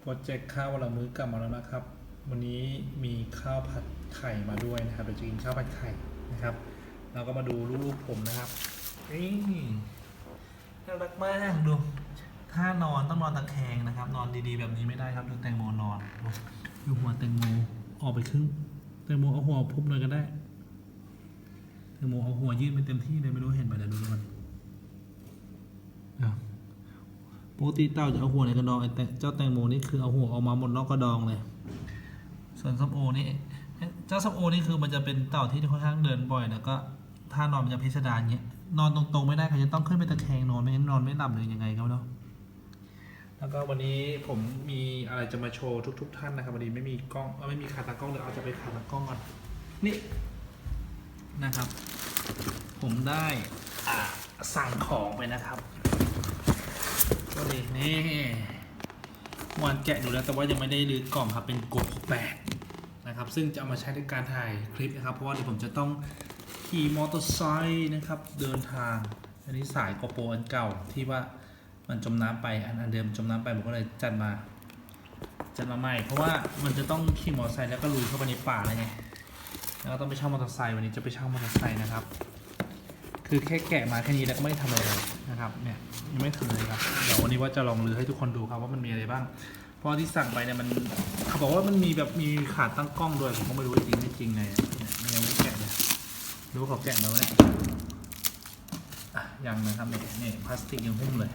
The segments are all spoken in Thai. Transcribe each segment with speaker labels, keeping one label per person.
Speaker 1: โปรเจกต์ข้าววันละมื้อกลับมาแล้วนะครับ วันนี้มีข้าวผัดไข่มาด้วยนะครับเดี๋ยวจะกินข้าวผัดไข่นะครับ เราก็มาดูลูกๆผมนะครับนี่น่ารักมากดู ถ้านอนต้องนอนตะแคงนะครับ นอนดีๆแบบนี้ไม่ได้ครับดูแตงโมนอนดูหัวแตงโมออกไปครึ่งแตงโมเอาหัวพุบเลยก็ได้แตงโมเอาหัวยื่นไปเต็มที่เลยไม่รู้เห็นไหมเดี๋ยวดูมันอ้าว ปกติเต่าจะเอาหัวในกระดองไอ้แต่เจ้าแตงโมนี่คือเอาหัวออกมาหมดนอกกระดองเลย ส่วนส้มโอนี่เจ้าส้มโอนี่คือมันจะเป็นเต่าที่ค่อนข้างเดินบ่อยแล้วก็ถ้านอนมันจะพิสดารเงี้ยนอนตรงๆไม่ได้เขาจะต้องขึ้นไปตะแคงนอนไม่งั้นนอนไม่หลับเลยยังไงก็ไม่รู้แล้วก็วันนี้ผมมีอะไรจะมาโชว์ทุก ๆ ท่านนะครับวันนี้ไม่มีกล้องไม่มีขาตั้งกล้องเดี๋ยวเอาจะไปขาตั้งกล้องก่อนนี่นะครับ ผมได้สั่งของไปนะครับ ก็เลยนี่วันแกะดูแล้วแต่ว่ายังไม่ได้รื้อกล่องครับเป็นกบแปดนะครับ ซึ่งจะเอามาใช้ในการถ่ายคลิปนะครับ เพราะว่าเดี๋ยวผมจะต้องขี่มอเตอร์ไซค์นะครับ เดินทาง อันนี้สายโกโปรอันเก่าที่ว่ามันจมน้ำไปอันอันเดิมจมน้ำไปผมก็เลยจัดมาจัดมาใหม่เพราะว่ามันจะต้องขี่มอเตอร์ไซค์แล้วก็ลุยเข้าไปในป่าเลยไงแล้วก็ต้องไปเช่ามอเตอร์ไซค์วันนี้จะไปเช่ามอเตอร์ไซค์นะครับ คือแค่แกะมาแค่นี้แล้วก็ไม่ได้ทำอะไรเลยนะครับเนี่ยยังไม่ทำเลยครับเดี๋ยววันนี้ว่าจะลองลือให้ทุกคนดูครับว่ามันมีอะไรบ้าง เพราะที่สั่งไปเนี่ยมันเขาบอกว่ามันมีแบบมีขาดตั้งกล้องด้วยผมก็ไม่รู้จริงไม่จริงไงเนี่ยมันยังไม่แกะเลยรู้เขาแกะมาแล้วเนี่ยยังนะครับเนี่ยเนี่ยพลาสติกยังหุ้มเลย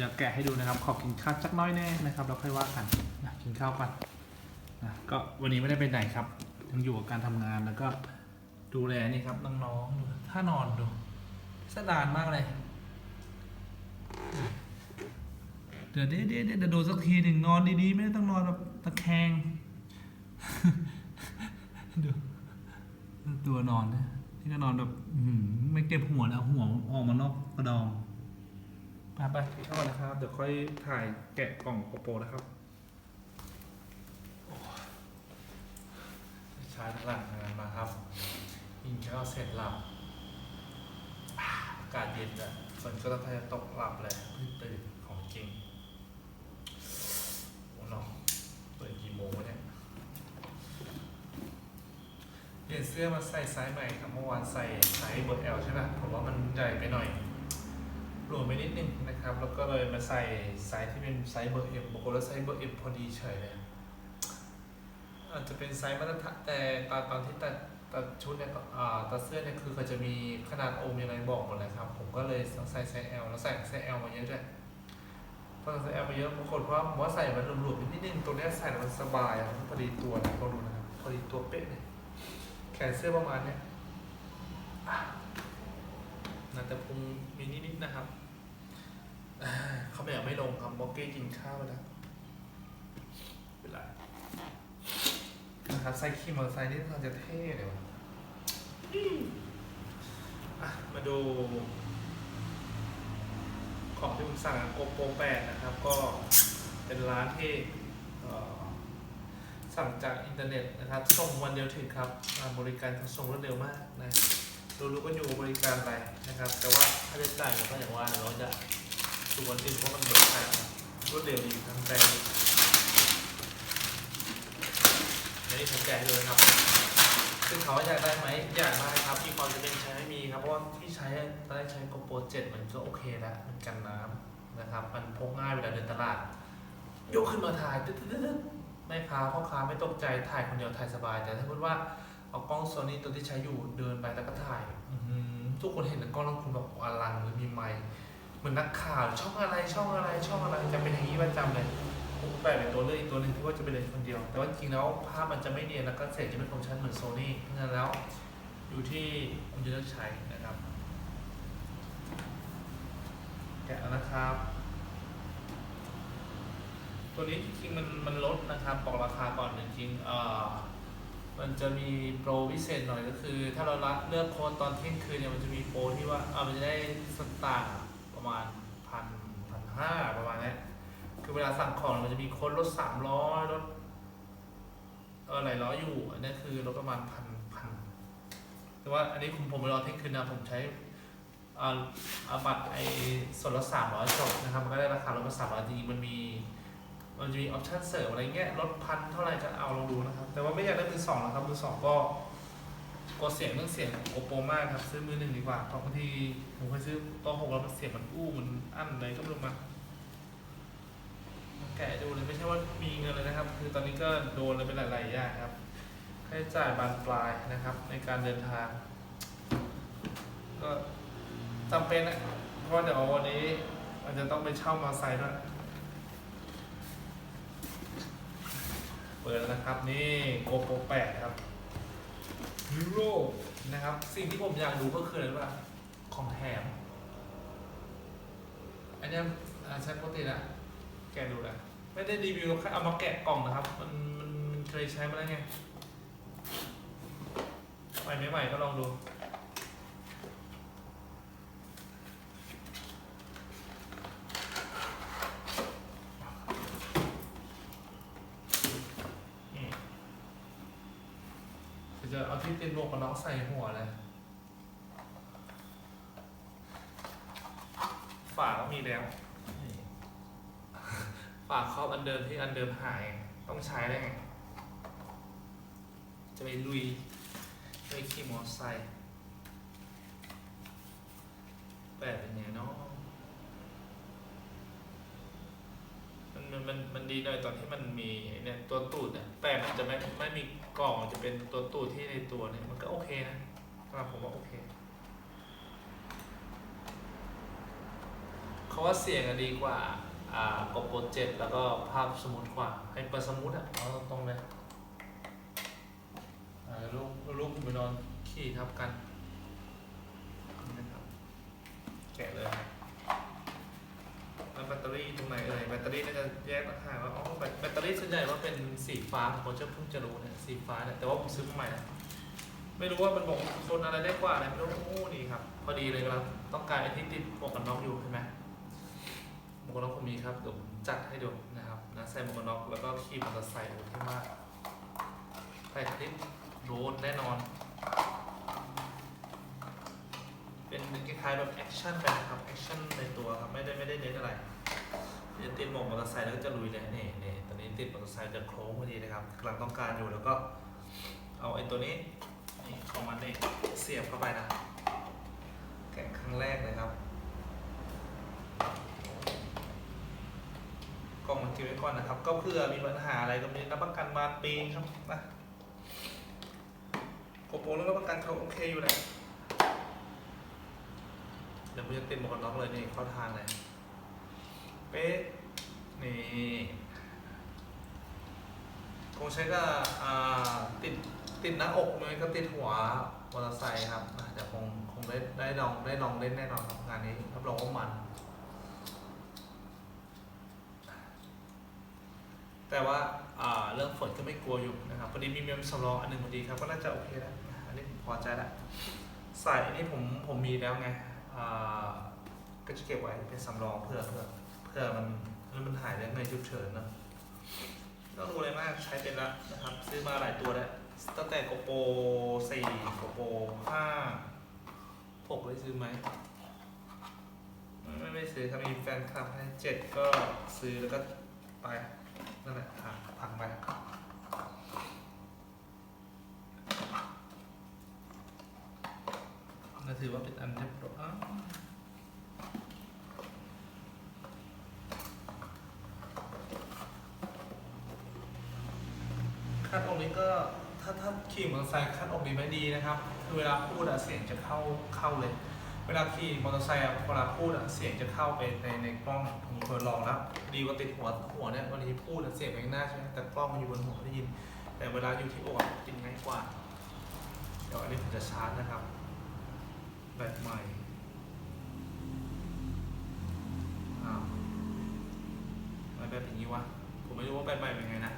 Speaker 1: อยากแกะให้ดูนะครับ ขอกินข้าวจักน้อยแน่นะครับเราค่อยว่ากันนะกินข้าวกันนะก็วันนี้ไม่ได้ไปไหนครับยังอยู่กับการทำงานแล้วก็ ดูแลนี่ครับน้องๆดูถ้านอนดูสดานมากเลยเดี๋ยวเดี๋ยวเดี๋ยวเดี๋ยวโดนสักทีหนึ่งนอนดีๆ ไม่ต้องนอนแบบตะแคงดูตัวนอนนะที่ก็นอนแบบอื้อหือไม่เก็บหัวนะหัวออกมานอกกระดองไปไปเข้าก่อนนะครับ เดี๋ยวค่อยถ่ายแกะกล่องโปโปนะครับโอ้ยชาร์จพลังงานมาครับ กินข้าวเสร็จหลับอากาศเย็นอะฝนก็ต้องจะตกหลับเลยเพิ่งตื่นของจริงโอ้เนาะเปิดกี่โมงเนี่ยเปลี่ยนเสื้อมาใส่ไซส์ใหม่ครับเมื่อวานใส่ไซส์เบอร์ L ใช่ไหมผมว่ามันใหญ่ไปหน่อยหลวมไปนิดนึงนะครับ แล้วก็เลยมาใส่ไซส์ที่เป็นไซส์เบอร์ M บางคนแล้วไซส์เบอร์ M พอดีเฉยเลยอาจจะเป็นไซส์มาตรฐานแต่ตอนตอนที่ตัด ตัดชุดเนี่ยก็อ่าตัดเสื้อเนี่ยคือเขาจะมีขนาดโอมยังไงบอกหมดเลยครับ ผมก็เลยใส่ไซส์ L แล้วใส่ไซส์ L มาเยอะด้วยพอใส่ไซส์ L มาเยอะบางคนว่าผมว่าใส่มันหลวมๆนิดนึงตัวเนี้ยใส่แล้วมันสบายอะมันพอดีตัวนะลองดูนะครับพอดีตัวเป๊ะเลยแขนเสื้อประมาณเนี้ยน่าจะพุงมีนิดๆนะครับเขาไม่อยากไม่ลงครับบอกเก้กินข้าวแล้วเป็นไรนะครับไซค์ขี่มอเตอร์ไซค์นี่มันจะเท่เลยวะ มาดู ของที่ผมสั่งโกโปรแปดนะครับ ก็เป็นร้านที่สั่งจากอินเทอร์เน็ตนะครับ ส่งวันเดียวถึงครับอ่าบริการขนส่งรวดเร็วมากนะรู้รู้กันอยู่บริการอะไรนะครับ แต่ว่าค่าใช้จ่ายเราก็อย่างว่าเราจะดูวันอื่นเพราะมันบริการรวดเร็วดีทางใจอันนี้ผมแกะให้ดูนะครับ ซึ่งเขาว่าอยากได้ไหมอยากได้ครับมีความจะเป็นใช้ไม่มีครับเพราะว่าที่ใช้ตอนแรกใช้โกโปรเจ็ดมันก็โอเคแล้วมันกันน้ำนะครับ มันพกง่ายเวลาเดินตลาด ยกขึ้นมาถ่ายตึ๊ดๆๆไม่ค้าพ่อค้าไม่ตกใจถ่ายคนเดียวถ่ายสบาย แต่ถ้าพูดว่าเอากล้องโซนี่ตัวที่ใช้อยู่เดินไปแล้วก็ถ่ายทุกคนเห็นแต่กล้องแล้วคุณแบบอลังหรือมีไมค์เหมือนนักข่าวช่องอะไรช่องอะไรช่องอะไรจะเป็นอย่างนี้ประจำเลย แปลเป็นตัวเลือกอีกตัวหนึ่งที่ว่าจะเป็นเลนส์คนเดียว แต่ว่าจริงๆแล้วภาพมันจะไม่เนียนแล้วก็เสียจะไม่คมชัดเหมือนโซนี่เพราะฉะนั้นแล้วอยู่ที่คุณจะเลือกใช้นะครับแกะแล้วนะครับ ตัวนี้จริงๆมันมันลดนะครับบอกราคาก่อนจริงๆเอ่อมันจะมีโปรพิเศษหน่อยก็คือ ถ้าเราละเลือกโค้ดตอนเที่ยงคืนเนี่ยมันจะมีโปรที่ว่าเออมันจะได้สตางค์ประมาณพันพันห้าประมาณนี้ คือเวลาสั่งของมันจะมีค้ดลดสามร้อยลดเออหลายร้ออยู่อันนี้คือลดประมาณพันพันแต่ว่าอันนี้ผมผมไปรอเที่ยงคืนนะผมใช้อ่าอาบัตรไอส่วนลดสามร้อยจบนะครับมันก็ได้ราคาลดมาสามร้อยจริงมันมีมันจะมีออปชั่นเสริมอะไรเงี้ยลดพันเท่าไหร่ก็เอาลองดูนะครับ แต่ว่าไม่อยากได้มือสองนะครับมือสองก็กลัวเสียงเรื่องเสียงโอโปมากครับซื้อมือหนึ่งดีกว่าเพราะบางทีผมเคยซื้อตัวหกแล้วมันเสียงมันอู้มันอั้นอะไรก็ไม่รู้มา แกะดูเลยไม่ใช่ว่ามีเงินเลยนะครับ คือตอนนี้ก็โดนเลยเป็นหลายๆอย่างครับค่าใช้จ่ายบานปลายนะครับ ในการเดินทาง ก็จำเป็นนะเพราะเดี๋ยววันนี้มันจะต้องไปเช่ามอเตอร์ไซค์ด้วยเปิดแล้วนะครับนี่โกโปร8ครับยูโรนะครับ สิ่งที่ผมอยากดูก็คืออะไรรู้ป่ะของแถมอันนี้ใช้ปกติอะ แกะดูแหละไม่ได้รีวิวแค่เอามาแกะกล่องนะครับ มันมันมันเคยใช้มาแล้วไงใหม่ไม่ใหม่ก็ลองดูจะเอาที่ติดหมวกกันน็อกใส่หัวเลยฝาก็มีแล้ว นี่ฝาครอบอันเดิมที่อันเดิมหาย ต้องใช้ได้ไง จะไปลุยไปขี่มอเตอร์ไซค์แปลกเป็นไงเนาะมันมันมันมันดีหน่อยตอนที่มันมีเนี่ยตัวตูดเนี่ยแต่มันจะไม่ไม่มีกล่องจะเป็นตัวตูดที่ในตัวเนี่ยมันก็โอเคนะสำหรับผมว่าโอเคเขาว่าเสียงดีกว่า อ่าโกโปรเจ็ดแล้วก็ภาพสมูทกว่าให้เปิดสมูทอะเอาตรงๆเลยลูกลูกไปนอนขี่ทับกันนี่นะครับแกะเลยแล้วแบตเตอรี่ตรงไหนเอ่ยแบตเตอรี่น่าจะแยกต่างหาว่าอ๋อแบตเตอรี่ส่วนใหญ่ว่าเป็นสีฟ้าผมจะเพิ่งจะรู้เนี่ยสีฟ้าเนี่ยแต่ว่าผมซื้อมาใหม่นะไม่รู้ว่ามันบอกคนอะไรได้กว่าอะไรไม่รู้โอ้นี่ครับ พอดีเลยครับต้องการไอ้ที่ติดหมวกกันน็อกอยู่เห็นไหม วกน็อกผมมีครับเดี๋ยวผมจัดให้ดูนะครับนะใส่หมวกน็อกแล้วก็ขี่มอเตอร์ไซค์โอ้ที่มากใส่คลิปโดนแน่นอน เป็นคล้ายๆแบบแอคชั่นไปนะครับแอคชั่นในตัวครับไม่ได้ไม่ได้เน้นอะไรจะติดหมวกมอเตอร์ไซค์แล้วก็จะลุยเลยนี่นี่ตอนนี้ติดมอเตอร์ไซค์จะโค้งพอดีนะครับกำลังต้องการอยู่แล้วก็เอาไอ้ตัวนี้นี่ของมันนี่เสียบเข้าไปนะแกะครั้งแรกเลยครับ กล่องมัน เก็บไว้ก่อนนะครับ ก็เพื่อมีปัญหาอะไรก็มีรับประกันมาปีครับนะโกโปรแล้วรับประกันเขาโอเคอยู่แล้วเดี๋ยวผมจะติดหมวกกันน็อกเลยนี่เข้าทางเลยเป๊ะนี่คงใช้ก็ติดติดหน้าอกเลยก็ติดหัวมอเตอร์ไซค์ครับอะเดี๋ยวคงคงได้ได้ลองได้ลองเล่นแน่นอนครับงานนี้รับรองว่ามัน แต่ว่าเรื่องฝนก็ไม่กลัวอยู่นะครับพอดีมีเมมสำรองอันหนึ่งพอดีครับก็น่าจะโอเคแล้วอันนี้ผมพอใจแล้วใส่อันนี้ผมผมมีแล้วไงก็จะเก็บไว้เป็นสำรองเพื่อเพื่อเพื่อมันเพื่อมันหายได้ในฉุกเฉินเนะต้องดูอะไรมากใช้เป็นแล้วนะครับ ซื้อมาหลายตัวแล้วตั้งแต่โกโปรสี่โกโปรห้าหกได้ซื้อไหมไม่ไม่ไม่ซื้อครับมีแฟนคลับให้เจ็ดก็ซื้อแล้วก็ไป นั่นแหละหักพังไปก็ถือว่าเป็นอันเรียบร้อยอ้าวคัดออกนี้ก็ถ้าถ้าขี่มอเตอร์ไซค์คัดออกนี้ไม่ดีนะครับ คือเวลาพูดอะเสียงจะเข้าเข้าเลย เวลาขี่มอเตอร์ไซค์เวลาพูดอะเสียงจะเข้าไปในในกล้องผมเคยลองแล้วดีกว่าติดหัวหัวเนี่ยวันนี้พูดเสียงไปข้างหน้าใช่ไหมแต่กล้องมันอยู่บนหัวไม่ได้ยิน แต่เวลาอยู่ที่อกอะกินง่ายกว่า เดี๋ยวอันนี้ผมจะชาร์จนะครับ แบตใหม่อ้าวทำไมแบตเป็นอย่างนี้วะผมไม่รู้ว่าแบตใหม่เป็นไงนะ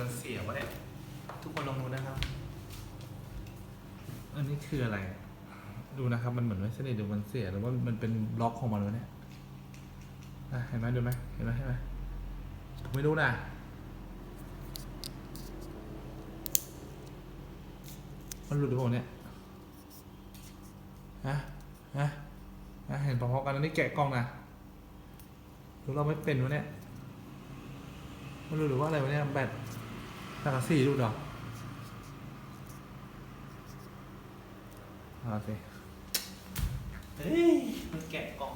Speaker 1: มันเสียวะเนี่ยทุกคนลองดูนะครับ อันนี้คืออะไร ดูนะครับ มันเหมือนไม่สนิทดูมันเสียหรือว่ามันเป็นบล็อกของมันวะเนี่ยอะเห็นไหมดูไหมเห็นไหมเห็นไหมผมไม่รู้นะมันหลุดหรือเปล่าเนี่ยฮะฮนะนะเห็นพอๆกันอันนี้แกะกล้องนะหรือเราไม่เป็นวะเนี่ยไม่รู้หรือว่าอะไรวะเนี่ยแบต สังกะสีดูกดเหรอเอาสิเฮ้ย มันแกะกล่อง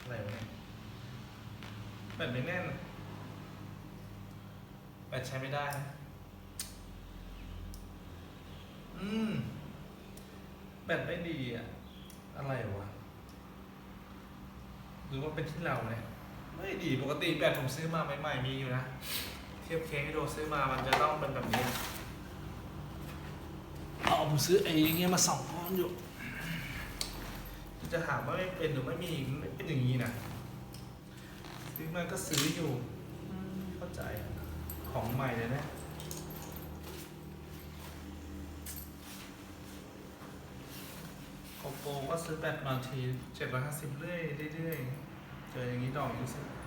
Speaker 1: อะไรวะเนี่ยแบตไม่แน่นแบตใช้ไม่ได้ อืม แบตไม่ดีอะอะไรวะ หรือว่าเป็นที่เราเนี่ย ไม่ดี ปกติแบตผมซื้อมาใหม่ๆมีอยู่นะ เทียบเคสให้ดูซื้อมามันจะต้องเป็นแบบนี้นะอ๋อผมซื้อไอ้อย่างเงี้ยมาสองก้อนอยู่ จะถามว่าไม่เป็นหรือไม่มีมันไม่เป็นอย่างนี้นะซื้อมาก็ซื้ออยู่อืมเข้าใจอะของใหม่เลยนะโกโปรก็ซื้อแบตมาทีเจ็ดร้อยห้าสิบเรื่อยเรื่อยๆเจออย่างนี้ดอกอยู่สิอันนี้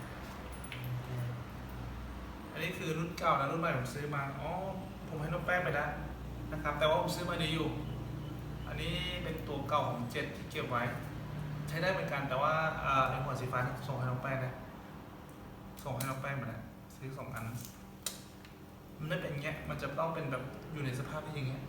Speaker 1: คือรุ่นเก่านะรุ่นใหม่ผมซื้อมา อ๋อ ผมให้น้องแป้งไปแล้วนะครับ แต่ว่าผมซื้อมาดีอยู่ อันนี้เป็นตัวเก่าของเจ็ดที่เก็บไว้ ใช้ได้เหมือนกันแต่ว่าเอ่อไอหัวสีฟ้าส่งให้น้องแป้งนะส่งให้น้องแป้งมาแล้วซื้อสองอัน มันไม่เป็นเงี้ย มันจะต้องเป็นแบบอยู่ในสภาพที่อย่างเงี้ย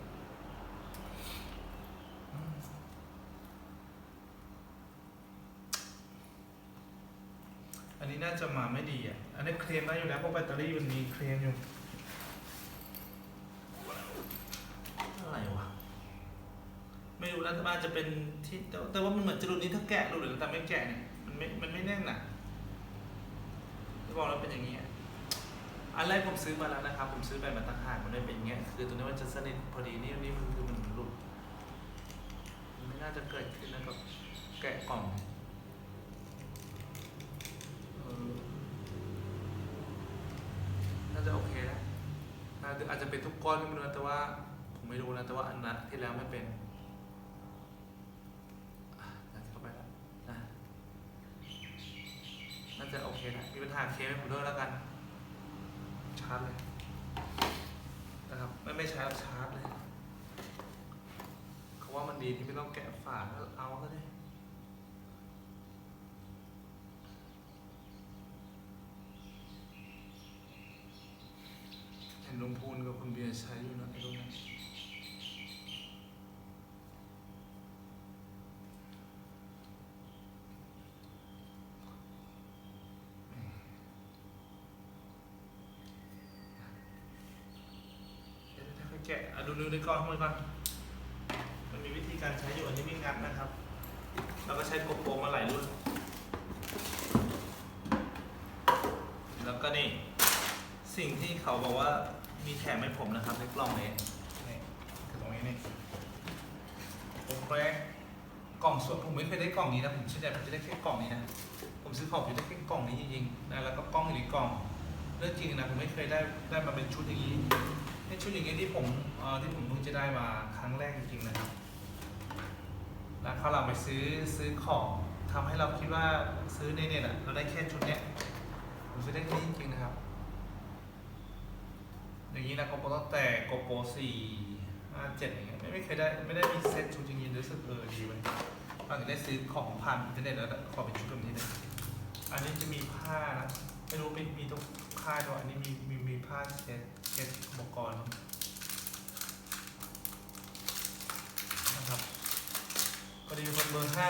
Speaker 1: อันนี้น่าจะมาไม่ดีอะ อันนี้เคลมได้อยู่แล้วเพราะแบตเตอรี่มันมีเคลมอยู่อะไรวะ ไม่รู้นะแต่มันอาจจะเป็นที่แต่แต่ว่ามันเหมือนจะรุ่นนี้ถ้าแกะรุ่นหรือแต่ไม่แกะเนี่ยมันไม่มันไม่แน่นน่ะจะบอกแล้วเป็นอย่างนี้อะอันแรกผมซื้อมาแล้วนะครับ ผมซื้อไปมาตั้งหากมันได้เป็นอย่างเงี้ยคือตัวนี้มันจะสนิทพอดีนี่นี่มันคือมันหลุดมันไม่น่าจะเกิดขึ้นนะกับแกะกล่อง เออน่าจะโอเคนะน่าจะอาจจะ เป็นทุกก้อนไม่รู้นะแต่ว่า ผมไม่รู้นะแต่ว่าอันนั้นที่แล้วไม่เป็นน่าจะเข้าไปแล้วนะน่าจะโอเคนะมีปัญหาเคสให้ผมด้วยแล้วกัน ชาร์จเลยนะครับไม่ไม่ชาร์จชาร์จเลยเขาว่ามันดีที่ไม่ต้องแกะฝาแล้วเอาก็ได้ เห็นลุงพูนกับคุณเบียร์ใช้อยู่นะไอ้รุ่นนั้นเดี๋ยวค่อยๆแกะอะดูดู con lo conviene salir una persona. kệ à, đu đưa đấy con thôi con มันมีวิธีการใช้อยู่อันนี้ไม่งัดนะครับ เราก็ใช้กบโปงมาหลายรุ่น แล้วก็นี่ สิ่งที่เขาบอกว่า มีแถมให้ผมนะครับในกล่องนี้นี่คือตรงนี้นี่ผมแรกกล่องส่วนผมไม่เคยได้กล่องนี้นะผมส่วนใหญ่ผมจะได้แค่กล่องนี้นะผมซื้อของอยู่ได้แค่กล่องนี้จริงๆนะแล้วก็กล้องอยู่ในกล่องเรื่องจริงนะผมไม่เคยได้ได้มาเป็นชุดอย่างนี้ในชุดอย่างนี้ที่ผมที่ผมเพิ่งจะได้มาครั้งแรกจริงๆนะครับแล้วเขาวหลังไปซื้อซื้อของทำให้เราคิดว่าซื้อในเน็ตอะเราได้แค่ชุดเนี้ยผมซื้อได้แค่นี้จริงๆนะครับ อย่าง นี้นะโกโปรตั้งแต่โกโปรสี่ห้าเจ็ดอย่างเงี้ยไม่ไม่เคยได้ไม่ได้มีเซ็ตชุดอย่างนี้รู้สึกเออดีเว้ยตอนนี้ได้ซื้อของผ่านอินเทอร์เน็ตแล้วขอเป็นชุดแบบนี้เลยอันนี้จะมีผ้านะไม่รู้มีมีตรงผ้าด้วยอันนี้มีมีมีผ้าเช็ดเช็ดอุปกรณ์นะครับพอดีเป็นคนเบอร์ห้า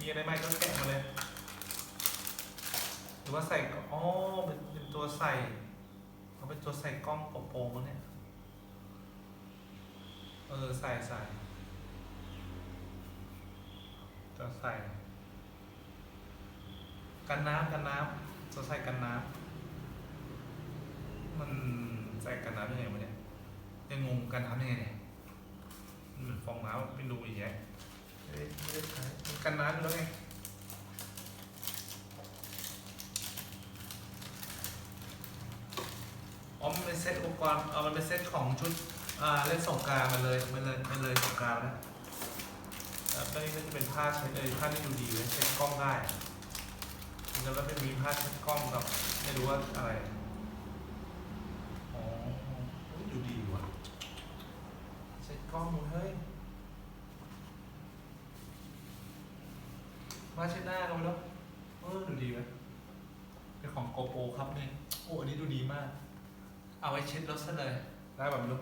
Speaker 1: มีอะไรไหมก็แกะมาเลย หรือว่าใส่ก็อ๋อเป็นเป็นตัวใส่ เขาเป็นตัวใส่กล้องโปโปรงเนี่ย เออ ใส่ใส่ตัวใส่ กันน้ำกันน้ำตัวใส่กันน้ำมันใส่กันน้ำยังไงวะเนี่ยยังงงกันน้ำยังไงเนี่ยมันเหมือนฟองน้ำเป็นรูอีกแยะไม่กันน้ำดูแล้วไง อ๋อมัน เป็นเซตอุปกรณ์เออมันเป็นเซตของชุดอ่าเล่นสงกรารมันเลยมันเลยมันเลยสงกรารแล้วแล้วนี่ก็จะเป็นผ้าเช็ดเลยผ้าที่ดูดีเลยเช็ดกล้องได้แล้วก็เป็นมีผ้าเช็ดกล้องกับไม่รู้ว่าอะไรอ๋ออยดูดีว่ะเช็ดกล้องเฮ้ยผ้าเช็ดหน้าก็ไม่รู้เออดูดีไหมเป็นของโกโปครับเนี่ยโอ้อันนี้ดูดีมาก เอาไว้เช็ดรถซะเลยได้แบบไม่รู้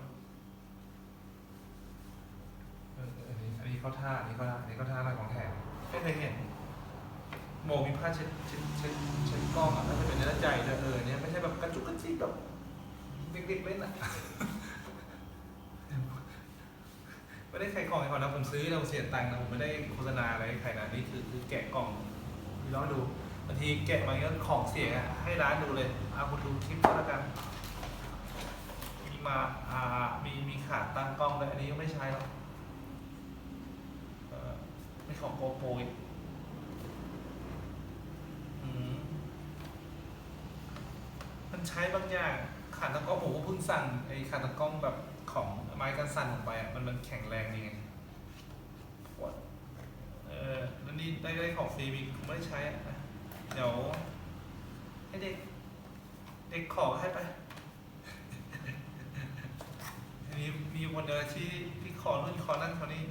Speaker 1: เอออันนี้อันนี้เขาท่าอันนี้เขาท่าอันนี้เขาท่าอะไรของแถมไม่เคยเห็นโมมีผ้าเช็ดเช็ดเช็ดเช็ดกล้องอะแล้วจะเป็นเนื้อใจเลยเออเนี่ยไม่ใช่แบบกระจุกกระจิกแบบเด็กๆเล่นอะ ไม่ได้ขายกล่องให้เขานะผมซื้อเราเสียตังค์นะผมไม่ได้โฆษณาอะไรให้ใครนะนี่คือคือแกะกล่องลองดูบางทีแกะมาก็ของเสียอะให้ร้านดูเลยเอาคุณดูคลิปก็แล้วกัน มีมาอ่ามีมีขาตั้งกล้อง เลยอันนี้ก็ไม่ใช้หรอกเออไม่ของโกโปรอีกอืมมันใช้บางอย่างขาตั้งกล้องผมก็เพิ่งสั่งไอ้ขาตั้งกล้องแบบของไม้กันสั่นออกไปอะมันมันแข็งแรงดีไงปวดเออแล้วนี่ได้ได้ของฟรีมีผมไม่ได้ใช้อะเดี๋ยวให้เด็กเด็กขอให้ไป มีมี คนเดียวที่ที่ขอนู่นขอนั่นขอนี่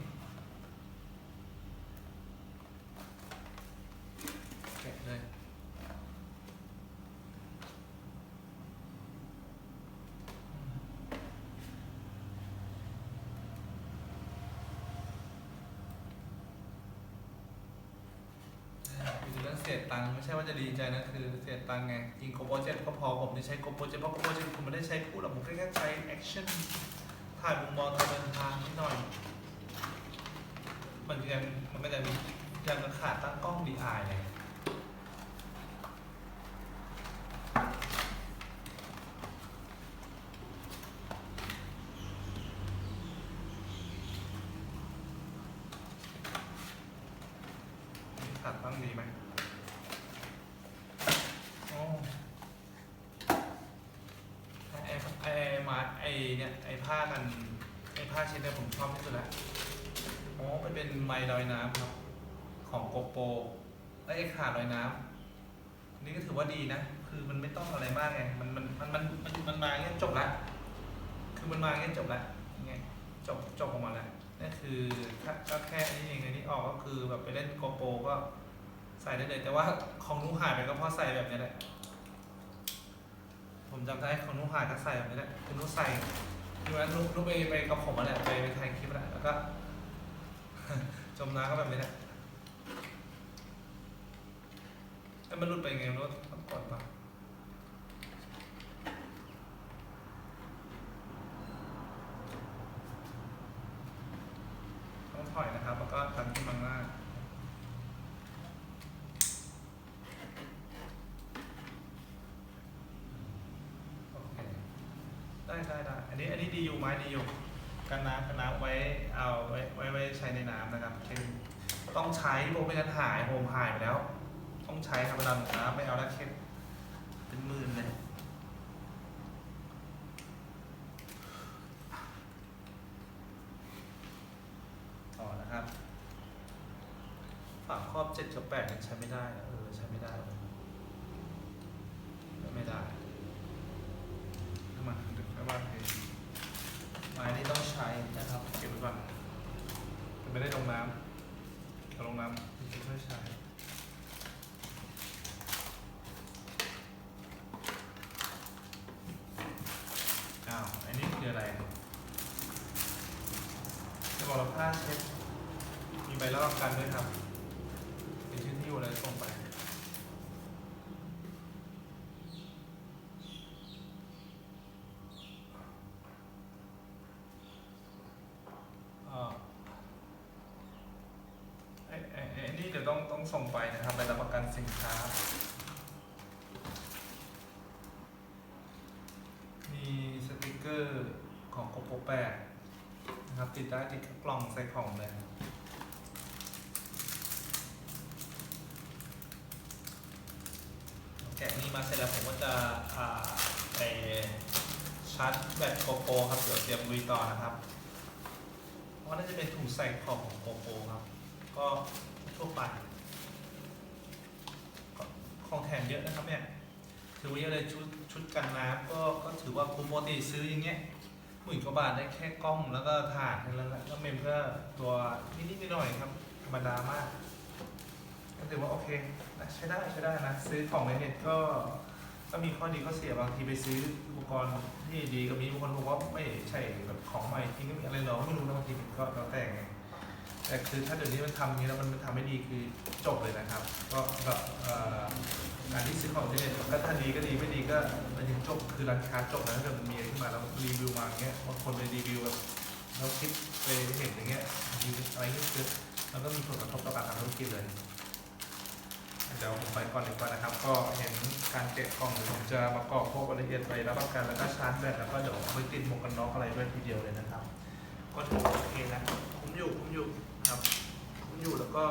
Speaker 1: แกะเลยคือเรื่องเสียตังค์ไม่ใช่ว่าจะดีใจนะคือเสียตังค์ไงยิงโกโปรเจกต์ก็พอผมจะใช้โกโปรเจกต์เพราะโกโปรเจกต์ผมไม่ได้ใช้พูดหรอกผมแค่ใช้แอคชั่น ถ่ายมุมมองการเดินทางนิดหน่อย มันยังมันก็จะมียังขาดตั้งกล้อง DI เลยนี่ขาดตั้งดีไหมโอ้ ไอ้ไอ้ ไอเนี่ยไอผ้ากันไอผ้าชิ้นเนี่ยผมชอบที่สุดแล้วอ๋อมันเป็นไม้ลอยน้ำครับ ของโกโปไอ้ไอขาดลอยน้ำนี่ก็ถือว่าดีนะ คือมันไม่ต้องอะไรมากไงมันมันมันมันมันมันมาเงี้ยจบละคือมันมาเงี้ยจบละไงจบจบออกมาแล้วนี่คือถ้าก็แค่นี้เองอันนี้ออกก็คือแบบไปเล่นโกโปก็ใส่ได้เลยแต่ว่าของนุ้หายไปก็เพราะใส่แบบนี้แหละ ผมจำได้ของนุ้หายก็ใส่แบบนี้แหละคือนุ้ใส่ที่วันนั้นนุ้นุ้ไปไปกับผมมาแหละไปไปถ่ายคลิปแหละแล้วก็ จมน้ำก็แบบนี้แหละแล้วมันหลุดไปไงรถต้องกดปะต้องถอยนะครับ แล้วก็ดันขึ้นมาข้างหน้า โอเค ได้ได้ได้ อั นี้อันนี้ดีอยู่ไหมดีอยู่กันน้ำกันน้ำไว้เอาไว้ไว้ไว้ใช้ในน้ำนะครับเช่นต้องใช้โมไม่งั้นหายโฮมหายไปแล้ว ต้องใช้ครับเวลาลงน้ำไม่เอาแล้วเช็ดเป็นหมื่นเลยต่อนะครับ ฝาครอบเจ็ดกับแปดยังใช้ไม่ได้เออใช้ไม่ได้ไม่ได้ ขึ้นมาดึกไว้ว่าเองไม้นี่ต้องใช้นะครับ เก็บไว้ก่อนจะไม่ได้ลงน้ำจะลงน้ำจะช่วยใช้อ้าวอันนี้คืออะไรจะบอกเรา ผ้าเช็ด มีใบรับประกันด้วยครับ เป็นชื่อที่อยู่อะไรส่งไป อ่าไอ้ไอ้ไอ้นี่เดี๋ยวต้องต้องส่งไปนะครับไปรับประกันสินค้า มีสติกเกอร์ของโกโปแปดนะ ติดได้ติดกล่องใส่ของเลยแกะนี่มาเสร็จแล้วผมก็จะไปชาร์จแบตโกโปรครับเดี๋ยวเตรียมลุยต่อนะครับเพราะน่าจะเป็นถุงใส่ของของโกโปรครับ ก็ทั่วไปของแถมเยอะนะครับเนี่ยถือว่าเยอะเลยชุดชุดกันน้ำก็ก็ถือว่าคุ้มปกติซื้ออย่างเงี้ย หมื่นกว่าบาทได้แค่กล้องแล้วก็ถ่านแค่นั้นแหละแล้วเมมก็ตัวนิดๆหน่อยๆครับ ธรรมดามากก็ถือว่าโอเคนะใช้ได้ใช้ได้นะซื้อของในเน็ตก็ก็มีข้อดีข้อเสียบางทีไปซื้ออุปกรณ์ที่ดีก็มีบางคนบอกว่าไม่ใช่แบบของใหม่จริงก็มีอะไรเราไม่รู้นะบางทีมันก็แล้วแต่ไงแต่คือถ้าเดี๋ยวนี้มันทำอย่างนี้แล้วมันทำไม่ดีคือจบเลยนะครับ ก็แบบ การที่ซื้อของในเน็ตก็ถ้าดีก็ดีไม่ดีก็มันยังจบคือร้านค้าจบแล้วถ้าเกิดมันมีอะไรขึ้นมาแล้วรีวิวมาอย่างเงี้ยบางคนไปรีวิวแบบเราคลิปไปเห็นอย่างเงี้ยรีอะไรเงี้ยคือมันก็มีผลกระทบต่อการทำธุรกิจเลยเดี๋ยวผมไปก่อนดีกว่านะครับ ก็เห็นการแกะกล่องเดี๋ยวผมจะประกอบพวกรายละเอียดไปรับประกันแล้วก็ชาร์จแบตแล้วก็เดี๋ยวเอาไปติดหมวกกันน็อกอะไรด้วยทีเดียวเลยนะครับ ก็ถือว่าโอเคนะคุ้มอยู่คุ้มอยู่นะครับคุ้มอยู่แล้วก็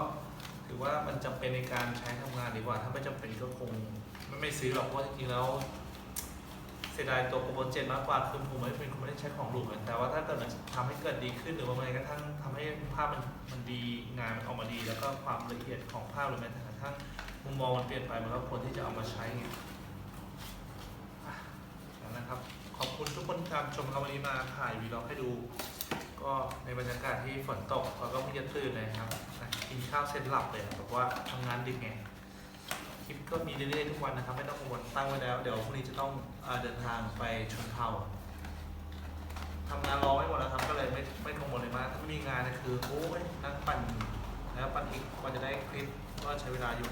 Speaker 1: ถือว่ามันจำเป็นในการใช้ทำงานดีกว่า ถ้าไม่จำเป็นก็คงไม่ไม่ซื้อหรอกเพราะว่าจริงๆแล้ว เสียดายตัวโปรโมเจนมากกว่าคือผมไม่เป็นคนไม่ได้ใช้ของหรูเหมือนแต่ว่าถ้าเกิดมันทำให้เกิดดีขึ้นหรือว่าอะไรกระทั่งทำให้ภาพมันมันดีงานมันออกมาดี แล้วก็ความละเอียดของภาพหรือแม้แต่กระทั่งมุมมองมันเปลี่ยนไปมันก็ควรที่จะเอามาใช้ไงอ่ยนะครับขอบคุณทุกคนที่ตามชมเราวันนี้มาถ่ายวีล็อกให้ดู ก็ในบรรยากาศที่ฝนตกแล้วก็ไมีจะตื่นเลยครับนะ กินข้าวเสร็จหลับเลยแบบว่าทำงานดึกไงคลิปก็มีเรื่อยๆทุกวันนะครับ ไม่ต้องกังวลตั้งไว้แล้ว เดี๋ยวพรุ่งนี้จะต้องเดินทางไปชนเผ่าทำงานรอไว้หมดแล้วครับก็เลยไม่ไม่กังวลเลยมากถ้าไม่มีงานนะคือโอ้ยนั่งปั่นแล้วปั่นอีกกว่าจะได้คลิปก็ใช้เวลาอยู่